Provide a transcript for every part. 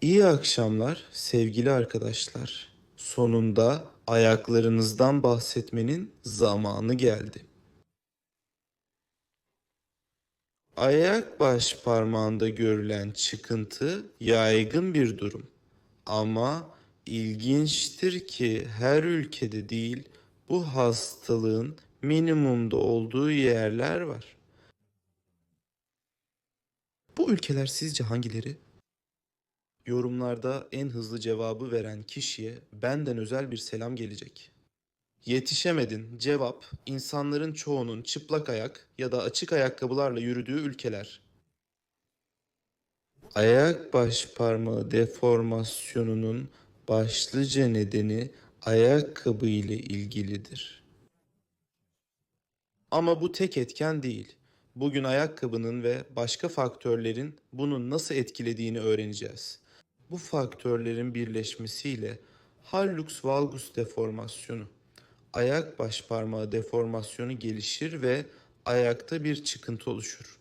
İyi akşamlar sevgili arkadaşlar. Sonunda ayaklarınızdan bahsetmenin zamanı geldi. Ayak baş parmağında görülen çıkıntı yaygın bir durum. Ama ilginçtir ki her ülkede değil bu hastalığın minimumda olduğu yerler var. Bu ülkeler sizce hangileri? Yorumlarda en hızlı cevabı veren kişiye benden özel bir selam gelecek. Yetişemedin. Cevap: insanların çoğunun çıplak ayak ya da açık ayakkabılarla yürüdüğü ülkeler. Ayak baş parmağı deformasyonunun başlıca nedeni ayakkabı ile ilgilidir. Ama bu tek etken değil. Bugün ayakkabının ve başka faktörlerin bunu nasıl etkilediğini öğreneceğiz. Bu faktörlerin birleşmesiyle hallux valgus deformasyonu, ayak baş parmağı deformasyonu gelişir ve ayakta bir çıkıntı oluşur.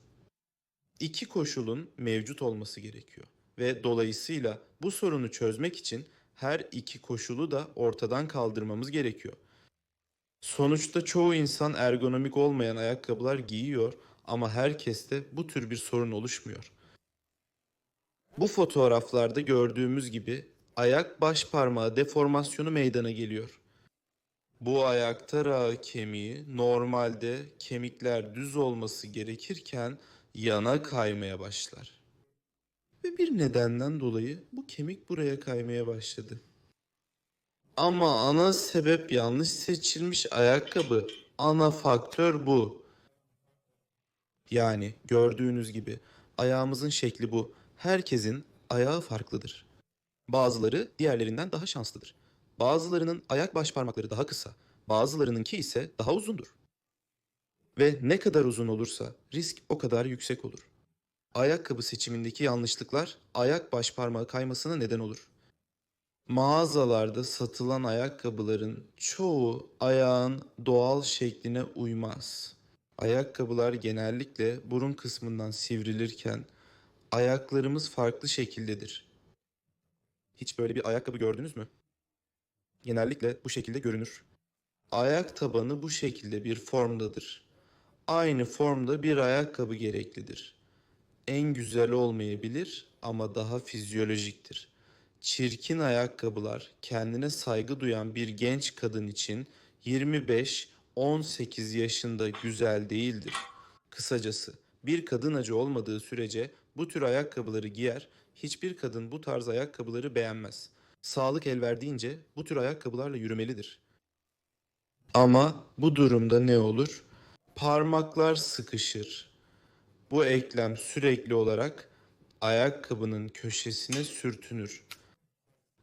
İki koşulun mevcut olması gerekiyor ve dolayısıyla bu sorunu çözmek için her iki koşulu da ortadan kaldırmamız gerekiyor. Sonuçta çoğu insan ergonomik olmayan ayakkabılar giyiyor ama herkeste bu tür bir sorun oluşmuyor. Bu fotoğraflarda gördüğümüz gibi ayak baş parmağı deformasyonu meydana geliyor. Bu ayak tarağı kemiği normalde kemikler düz olması gerekirken yana kaymaya başlar. Ve bir nedenden dolayı bu kemik buraya kaymaya başladı. Ama ana sebep yanlış seçilmiş ayakkabı. Ana faktör bu. Yani gördüğünüz gibi ayağımızın şekli bu. Herkesin ayağı farklıdır. Bazıları diğerlerinden daha şanslıdır. Bazılarının ayak baş parmakları daha kısa, bazılarınınki ise daha uzundur. Ve ne kadar uzun olursa risk o kadar yüksek olur. Ayakkabı seçimindeki yanlışlıklar ayak baş parmağı kaymasına neden olur. Mağazalarda satılan ayakkabıların çoğu ayağın doğal şekline uymaz. Ayakkabılar genellikle burun kısmından sivrilirken ayaklarımız farklı şekildedir. Hiç böyle bir ayakkabı gördünüz mü? Genellikle bu şekilde görünür. Ayak tabanı bu şekilde bir formdadır. Aynı formda bir ayakkabı gereklidir. En güzel olmayabilir ama daha fizyolojiktir. Çirkin ayakkabılar kendine saygı duyan bir genç kadın için 25-18 yaşında güzel değildir. Kısacası bir kadın acı olmadığı sürece bu tür ayakkabıları giyer, hiçbir kadın bu tarz ayakkabıları beğenmez. Sağlık el verdiğince bu tür ayakkabılarla yürümelidir. Ama bu durumda ne olur? Parmaklar sıkışır. Bu eklem sürekli olarak ayakkabının köşesine sürtünür.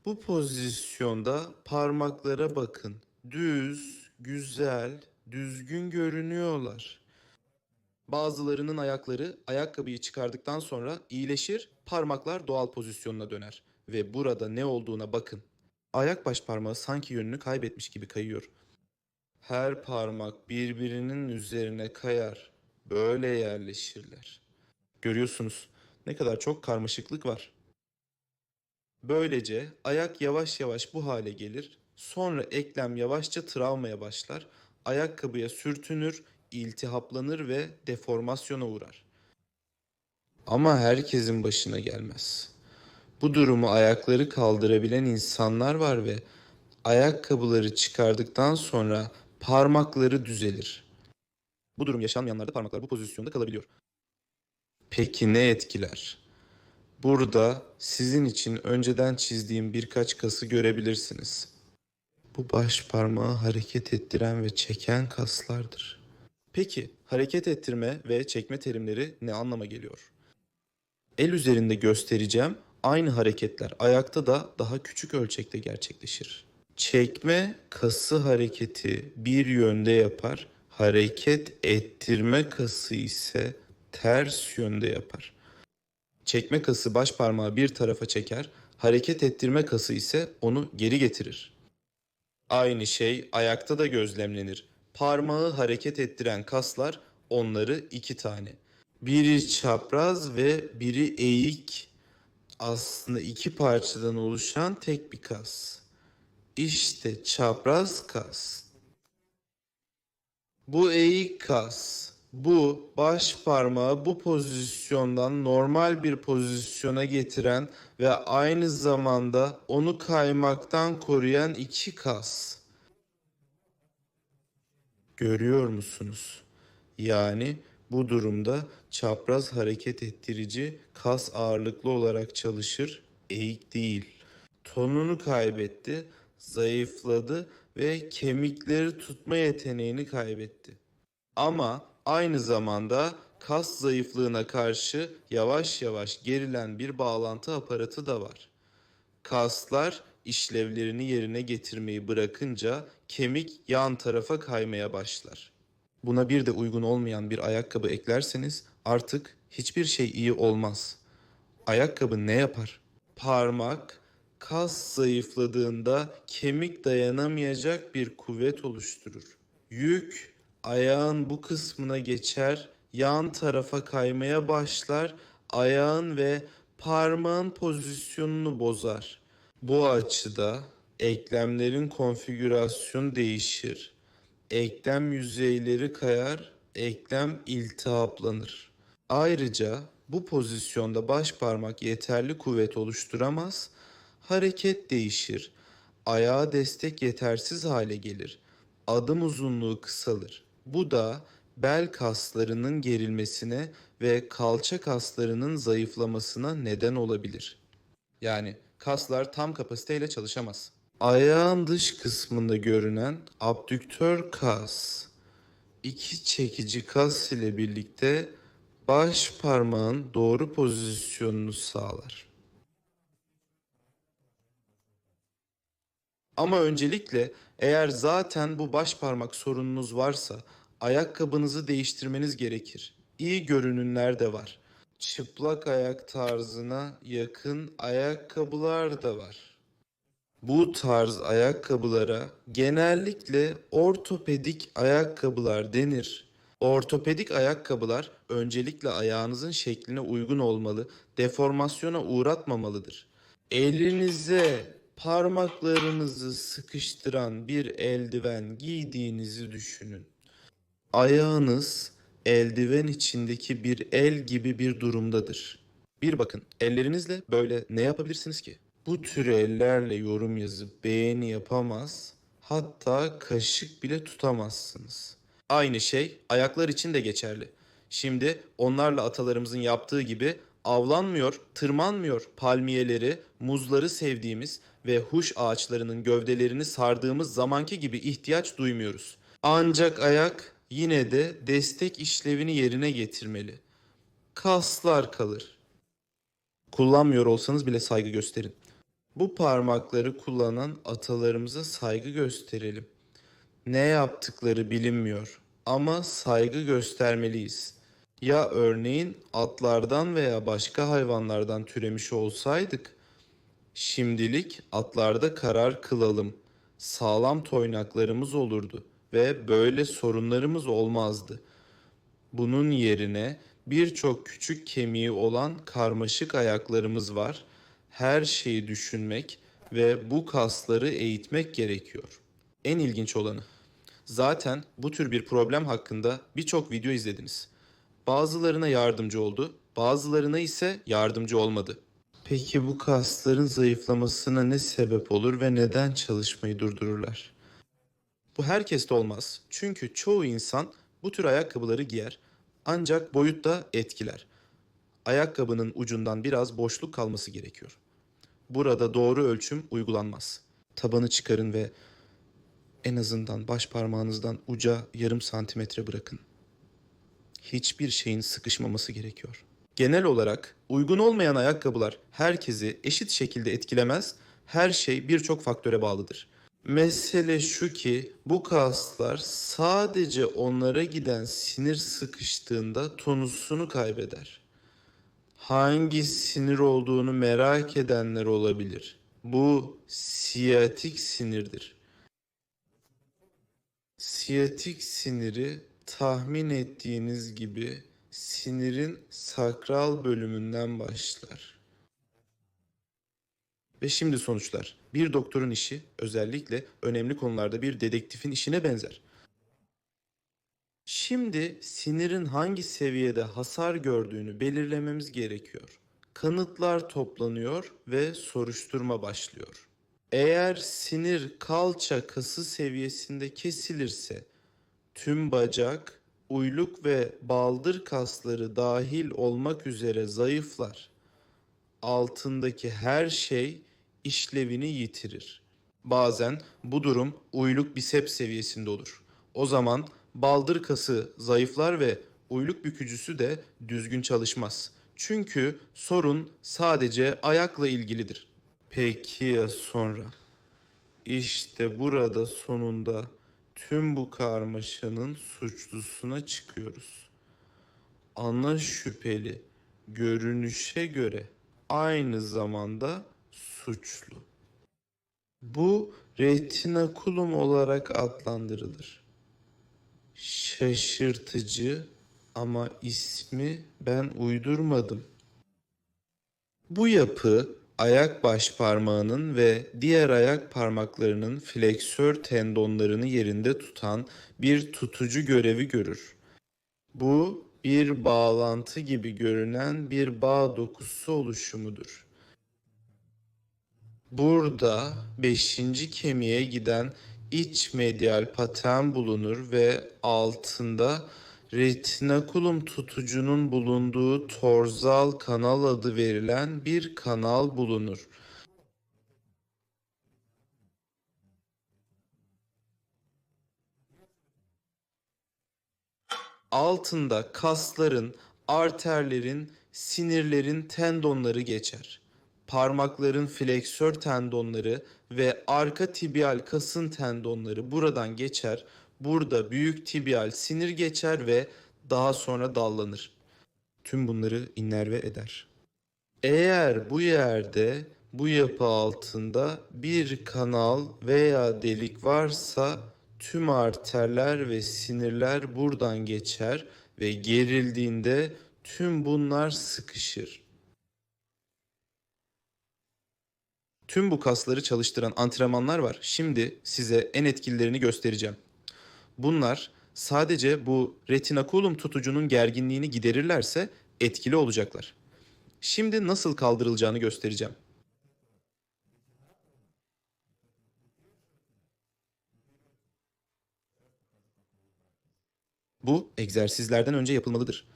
Bu pozisyonda parmaklara bakın. Düz, güzel, düzgün görünüyorlar. Bazılarının ayakları ayakkabıyı çıkardıktan sonra iyileşir, parmaklar doğal pozisyonuna döner. Ve burada ne olduğuna bakın. Ayak baş parmağı sanki yönünü kaybetmiş gibi kayıyor. Her parmak birbirinin üzerine kayar. Böyle yerleşirler. Görüyorsunuz ne kadar çok karmaşıklık var. Böylece ayak yavaş yavaş bu hale gelir. Sonra eklem yavaşça travmaya başlar. Ayakkabıya sürtünür, iltihaplanır ve deformasyona uğrar. Ama herkesin başına gelmez. Bu durumu ayakları kaldırabilen insanlar var ve ayakkabıları çıkardıktan sonra parmakları düzelir. Bu durum yaşanmayanlarda parmaklar bu pozisyonda kalabiliyor. Peki ne etkiler? Burada sizin için önceden çizdiğim birkaç kası görebilirsiniz. Bu baş parmağı hareket ettiren ve çeken kaslardır. Peki hareket ettirme ve çekme terimleri ne anlama geliyor? El üzerinde göstereceğim aynı hareketler ayakta da daha küçük ölçekte gerçekleşir. Çekme kası hareketi bir yönde yapar, hareket ettirme kası ise ters yönde yapar. Çekme kası baş parmağı bir tarafa çeker, hareket ettirme kası ise onu geri getirir. Aynı şey ayakta da gözlemlenir. Parmağı hareket ettiren kaslar onları iki tane. Biri çapraz ve biri eğik. aslında iki parçadan oluşan tek bir kas. İşte çapraz kas. Bu eğik kas. Bu baş parmağı bu pozisyondan normal bir pozisyona getiren ve aynı zamanda onu kaymaktan koruyan iki kas. Görüyor musunuz? Yani bu durumda çapraz hareket ettirici kas ağırlıklı olarak çalışır, eğik değil. Tonunu kaybetti, zayıfladı ve kemikleri tutma yeteneğini kaybetti. Ama aynı zamanda kas zayıflığına karşı yavaş yavaş gerilen bir bağlantı aparatı da var. Kaslar işlevlerini yerine getirmeyi bırakınca kemik yan tarafa kaymaya başlar. Buna bir de uygun olmayan bir ayakkabı eklerseniz artık hiçbir şey iyi olmaz. Ayakkabı ne yapar? Parmak kas zayıfladığında kemik dayanamayacak bir kuvvet oluşturur. Yük ayağın bu kısmına geçer, yan tarafa kaymaya başlar, ayağın ve parmağın pozisyonunu bozar. Bu açıda eklemlerin konfigürasyonu değişir. Eklem yüzeyleri kayar, eklem iltihaplanır. Ayrıca bu pozisyonda baş parmak yeterli kuvvet oluşturamaz, hareket değişir. Ayağa destek yetersiz hale gelir. Adım uzunluğu kısalır. Bu da bel kaslarının gerilmesine ve kalça kaslarının zayıflamasına neden olabilir. Yani kaslar tam kapasiteyle çalışamaz. Ayağın dış kısmında görünen abdüktör kas iki çekici kas ile birlikte baş parmağın doğru pozisyonunu sağlar. Ama öncelikle eğer zaten bu baş parmak sorununuz varsa ayakkabınızı değiştirmeniz gerekir. İyi görünümler de var. Çıplak ayak tarzına yakın ayakkabılar da var. Bu tarz ayakkabılara genellikle ortopedik ayakkabılar denir. Ortopedik ayakkabılar öncelikle ayağınızın şekline uygun olmalı, deformasyona uğratmamalıdır. Elinize parmaklarınızı sıkıştıran bir eldiven giydiğinizi düşünün. Ayağınız eldiven içindeki bir el gibi bir durumdadır. Bir bakın ellerinizle böyle ne yapabilirsiniz ki? Bu tür ellerle yorum yazıp beğeni yapamaz, hatta kaşık bile tutamazsınız. Aynı şey ayaklar için de geçerli. Şimdi onlarla atalarımızın yaptığı gibi avlanmıyor, tırmanmıyor palmiyeleri, muzları sevdiğimiz ve huş ağaçlarının gövdelerini sardığımız zamanki gibi ihtiyaç duymuyoruz. Ancak ayak yine de destek işlevini yerine getirmeli. Kaslar kalır. Kullanmıyor olsanız bile saygı gösterin. Bu parmakları kullanan atalarımıza saygı gösterelim. Ne yaptıkları bilinmiyor ama saygı göstermeliyiz. Ya örneğin atlardan veya başka hayvanlardan türemiş olsaydık, şimdilik atlarda karar kılalım. Sağlam toynaklarımız olurdu ve böyle sorunlarımız olmazdı. Bunun yerine birçok küçük kemiği olan karmaşık ayaklarımız var. Her şeyi düşünmek ve bu kasları eğitmek gerekiyor. En ilginç olanı. Zaten bu tür bir problem hakkında birçok video izlediniz. Bazılarına yardımcı oldu, bazılarına ise yardımcı olmadı. Peki bu kasların zayıflamasına ne sebep olur ve neden çalışmayı durdururlar? Bu herkeste olmaz. Çünkü çoğu insan bu tür ayakkabıları giyer. Ancak boyut da etkiler. Ayakkabının ucundan biraz boşluk kalması gerekiyor. Burada doğru ölçüm uygulanmaz. Tabanı çıkarın ve en azından baş parmağınızdan uca yarım santimetre bırakın. Hiçbir şeyin sıkışmaması gerekiyor. Genel olarak uygun olmayan ayakkabılar herkesi eşit şekilde etkilemez. Her şey birçok faktöre bağlıdır. Mesele şu ki bu kaslar sadece onlara giden sinir sıkıştığında tonusunu kaybeder. Hangi sinir olduğunu merak edenler olabilir. Bu siyatik sinirdir. Siyatik siniri tahmin ettiğiniz gibi sinirin sakral bölümünden başlar. Ve şimdi sonuçlar. Bir doktorun işi özellikle önemli konularda bir dedektifin işine benzer. Şimdi sinirin hangi seviyede hasar gördüğünü belirlememiz gerekiyor. Kanıtlar toplanıyor ve soruşturma başlıyor. Eğer sinir kalça kası seviyesinde kesilirse tüm bacak, uyluk ve baldır kasları dahil olmak üzere zayıflar. Altındaki her şey işlevini yitirir. Bazen bu durum uyluk biceps seviyesinde olur. O zaman baldır kası zayıflar ve uyluk bükücüsü de düzgün çalışmaz. Çünkü sorun sadece ayakla ilgilidir. Peki ya sonra? İşte burada sonunda tüm bu karmaşanın suçlusuna çıkıyoruz. Ana şüpheli görünüşe göre aynı zamanda suçlu. Bu retinakulum olarak adlandırılır. Şaşırtıcı ama ismi ben uydurmadım. Bu yapı ayak baş parmağının ve diğer ayak parmaklarının fleksör tendonlarını yerinde tutan bir tutucu görevi görür. Bu bir bağlantı gibi görünen bir bağ dokusu oluşumudur. Burada beşinci kemiğe giden iç medial patern bulunur ve altında retinakulum tutucunun bulunduğu torzal kanal adı verilen bir kanal bulunur. Altında kasların, arterlerin, sinirlerin tendonları geçer. Parmakların fleksör tendonları ve arka tibial kasın tendonları buradan geçer. Burada büyük tibial sinir geçer ve daha sonra dallanır. Tüm bunları innerve eder. Eğer bu yerde bu yapı altında bir kanal veya delik varsa tüm arterler ve sinirler buradan geçer ve gerildiğinde tüm bunlar sıkışır. Tüm bu kasları çalıştıran antrenmanlar var. Şimdi size en etkililerini göstereceğim. Bunlar sadece bu retinakulum tutucunun gerginliğini giderirlerse etkili olacaklar. Şimdi nasıl kaldırılacağını göstereceğim. Bu egzersizlerden önce yapılmalıdır.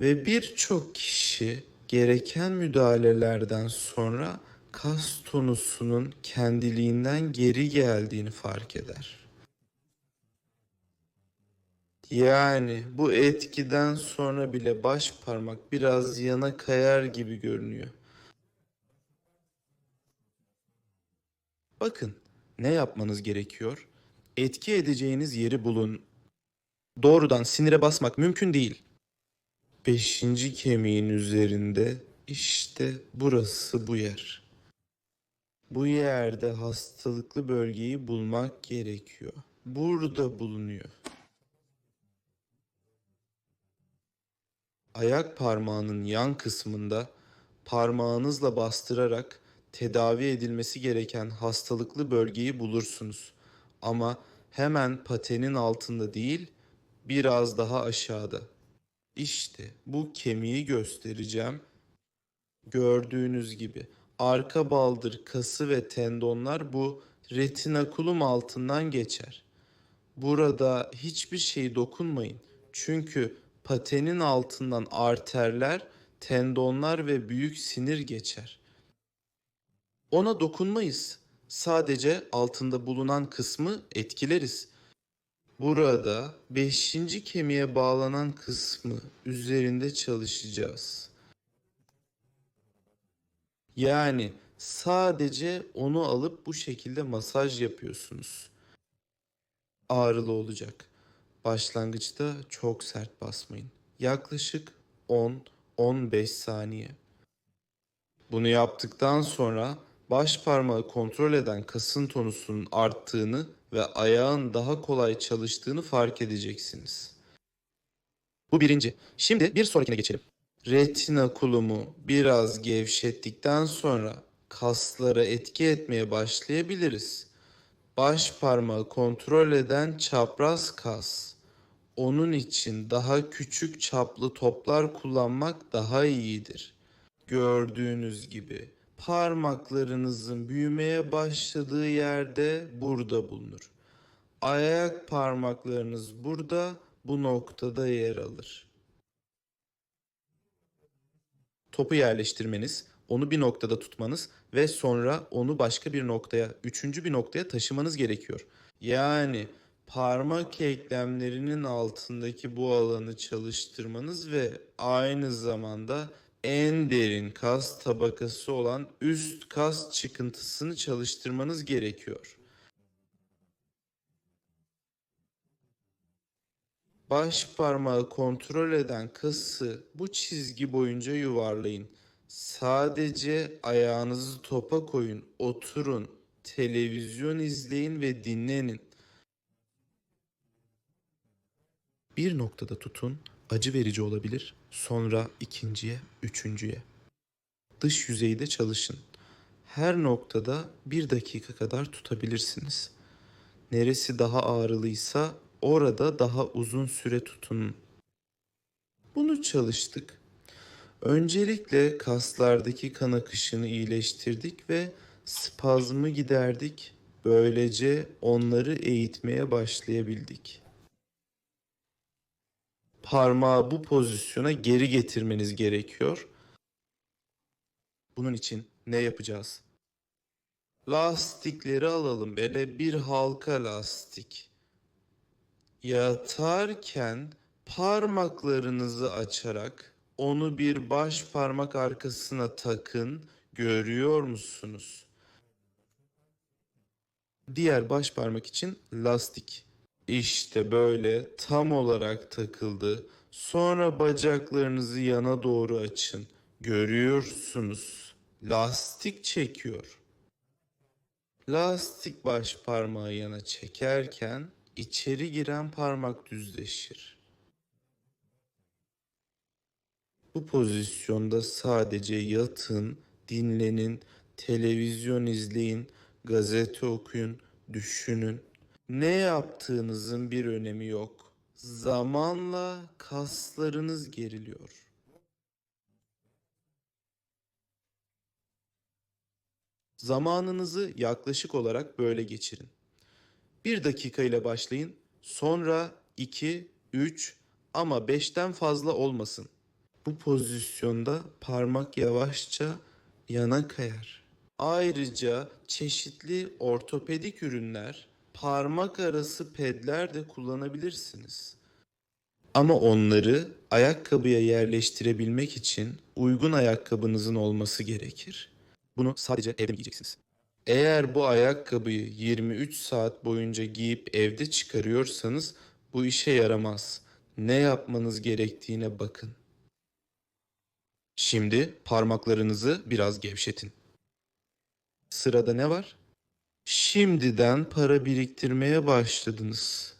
Ve birçok kişi gereken müdahalelerden sonra kas tonusunun kendiliğinden geri geldiğini fark eder. Yani bu etkiden sonra bile baş parmak biraz yana kayar gibi görünüyor. Bakın ne yapmanız gerekiyor? Etki edeceğiniz yeri bulun. Doğrudan sinire basmak mümkün değil. Beşinci kemiğin üzerinde işte burası bu yer. Bu yerde hastalıklı bölgeyi bulmak gerekiyor. Burada bulunuyor. Ayak parmağının yan kısmında parmağınızla bastırarak tedavi edilmesi gereken hastalıklı bölgeyi bulursunuz. Ama hemen patenin altında değil, biraz daha aşağıda. İşte bu kemiği göstereceğim. Gördüğünüz gibi arka baldır kası ve tendonlar bu retinakulum altından geçer. Burada hiçbir şey dokunmayın. Çünkü patenin altından arterler, tendonlar ve büyük sinir geçer. Ona dokunmayız. Sadece altında bulunan kısmı etkileriz. Burada beşinci kemiğe bağlanan kısmı üzerinde çalışacağız. Yani sadece onu alıp bu şekilde masaj yapıyorsunuz. Ağrılı olacak. Başlangıçta çok sert basmayın. Yaklaşık 10-15 saniye. Bunu yaptıktan sonra baş parmağı kontrol eden kasın tonusunun arttığını ve ayağın daha kolay çalıştığını fark edeceksiniz. Bu birinci. Şimdi bir sonrakine geçelim. Retina kulumu biraz gevşettikten sonra kaslara etki etmeye başlayabiliriz. Baş parmağı kontrol eden çapraz kas. Onun için daha küçük çaplı toplar kullanmak daha iyidir. Gördüğünüz gibi parmaklarınızın büyümeye başladığı yerde burada bulunur. Ayak parmaklarınız burada bu noktada yer alır. Topu yerleştirmeniz, onu bir noktada tutmanız ve sonra onu başka bir noktaya, üçüncü bir noktaya taşımanız gerekiyor. Yani parmak eklemlerinin altındaki bu alanı çalıştırmanız ve aynı zamanda en derin kas tabakası olan üst kas çıkıntısını çalıştırmanız gerekiyor. Baş parmağı kontrol eden kası bu çizgi boyunca yuvarlayın. Sadece ayağınızı topa koyun, oturun, televizyon izleyin ve dinlenin. Bir noktada tutun, acı verici olabilir. Sonra ikinciye, üçüncüye. Dış yüzeyde çalışın. Her noktada bir dakika kadar tutabilirsiniz. Neresi daha ağrılıysa orada daha uzun süre tutunun. Bunu çalıştık. Öncelikle kaslardaki kan akışını iyileştirdik ve spazmı giderdik. Böylece onları eğitmeye başlayabildik. Parmağı bu pozisyona geri getirmeniz gerekiyor. Bunun için ne yapacağız? Lastikleri alalım. Böyle bir halka lastik. Yatarken parmaklarınızı açarak onu bir baş parmak arkasına takın. Görüyor musunuz? Diğer baş parmak için lastik. İşte böyle tam olarak takıldı. Sonra bacaklarınızı yana doğru açın. Görüyorsunuz. Lastik çekiyor. Lastik baş parmağı yana çekerken içeri giren parmak düzleşir. Bu pozisyonda sadece yatın, dinlenin, televizyon izleyin, gazete okuyun, düşünün. Ne yaptığınızın bir önemi yok. Zamanla kaslarınız geriliyor. Zamanınızı yaklaşık olarak böyle geçirin. Bir dakika ile başlayın, sonra 2, 3 ama 5'ten fazla olmasın. Bu pozisyonda parmak yavaşça yana kayar. Ayrıca çeşitli ortopedik ürünler, parmak arası pedler de kullanabilirsiniz. Ama onları ayakkabıya yerleştirebilmek için uygun ayakkabınızın olması gerekir. Bunu sadece evde giyeceksiniz? Eğer bu ayakkabıyı 23 saat boyunca giyip evde çıkarıyorsanız bu işe yaramaz. Ne yapmanız gerektiğine bakın. Şimdi parmaklarınızı biraz gevşetin. Sırada ne var? Şimdiden para biriktirmeye başladınız.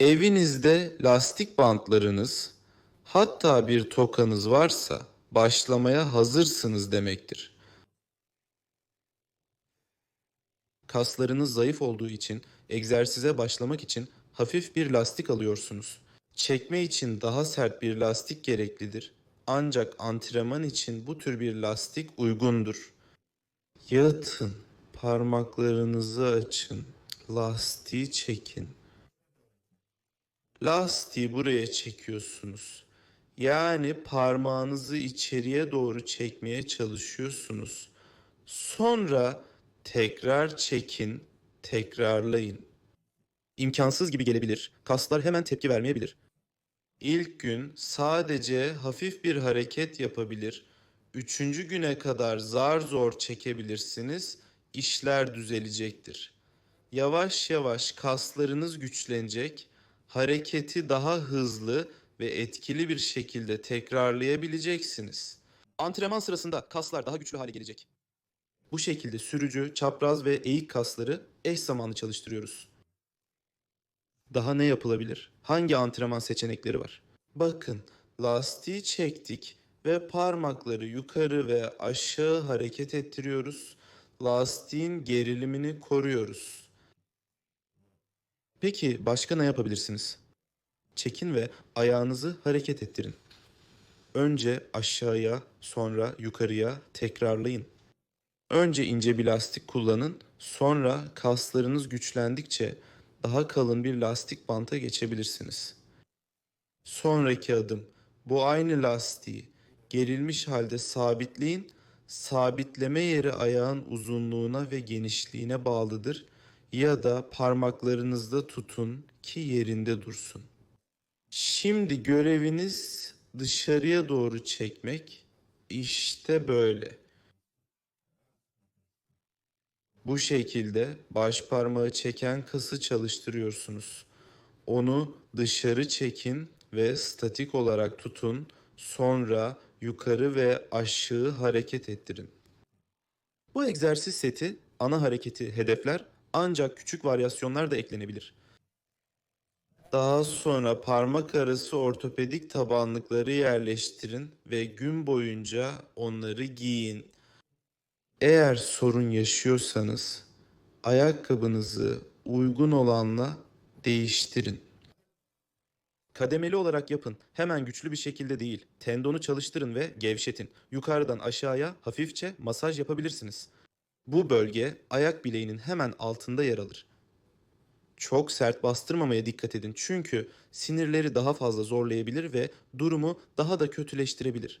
Evinizde lastik bantlarınız, hatta bir tokanız varsa başlamaya hazırsınız demektir. Kaslarınız zayıf olduğu için egzersize başlamak için hafif bir lastik alıyorsunuz. Çekme için daha sert bir lastik gereklidir. Ancak antrenman için bu tür bir lastik uygundur. Yatın, parmaklarınızı açın, lastiği çekin. Lastiği buraya çekiyorsunuz. Yani parmağınızı içeriye doğru çekmeye çalışıyorsunuz. Sonra tekrar çekin, tekrarlayın. İmkansız gibi gelebilir. Kaslar hemen tepki vermeyebilir. İlk gün sadece hafif bir hareket yapabilir. Üçüncü güne kadar zar zor çekebilirsiniz. İşler düzelecektir. Yavaş yavaş kaslarınız güçlenecek. Hareketi daha hızlı ve etkili bir şekilde tekrarlayabileceksiniz. Antrenman sırasında kaslar daha güçlü hale gelecek. Bu şekilde sürücü, çapraz ve eğik kasları eş zamanlı çalıştırıyoruz. Daha ne yapılabilir? Hangi antrenman seçenekleri var? Bakın, lastiği çektik ve parmakları yukarı ve aşağı hareket ettiriyoruz. Lastiğin gerilimini koruyoruz. Peki başka ne yapabilirsiniz? Çekin ve ayağınızı hareket ettirin. Önce aşağıya, sonra yukarıya tekrarlayın. Önce ince bir lastik kullanın, sonra kaslarınız güçlendikçe daha kalın bir lastik banta geçebilirsiniz. Sonraki adım bu aynı lastiği gerilmiş halde sabitleyin. Sabitleme yeri ayağın uzunluğuna ve genişliğine bağlıdır ya da parmaklarınızda tutun ki yerinde dursun. Şimdi göreviniz dışarıya doğru çekmek. İşte böyle. Bu şekilde baş parmağı çeken kası çalıştırıyorsunuz. Onu dışarı çekin ve statik olarak tutun. Sonra yukarı ve aşağı hareket ettirin. Bu egzersiz seti ana hareketi hedefler ancak küçük varyasyonlar da eklenebilir. Daha sonra parmak arası ortopedik tabanlıkları yerleştirin ve gün boyunca onları giyin. Eğer sorun yaşıyorsanız ayakkabınızı uygun olanla değiştirin. Kademeli olarak yapın. Hemen güçlü bir şekilde değil. Tendonu çalıştırın ve gevşetin. Yukarıdan aşağıya hafifçe masaj yapabilirsiniz. Bu bölge ayak bileğinin hemen altında yer alır. Çok sert bastırmamaya dikkat edin çünkü sinirleri daha fazla zorlayabilir ve durumu daha da kötüleştirebilir.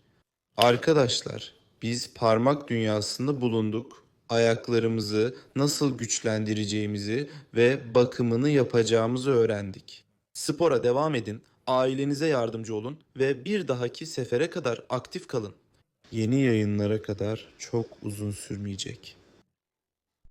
Arkadaşlar, biz parmak dünyasında bulunduk. Ayaklarımızı nasıl güçlendireceğimizi ve bakımını yapacağımızı öğrendik. Spora devam edin, ailenize yardımcı olun ve bir dahaki sefere kadar aktif kalın. Yeni yayınlara kadar çok uzun sürmeyecek.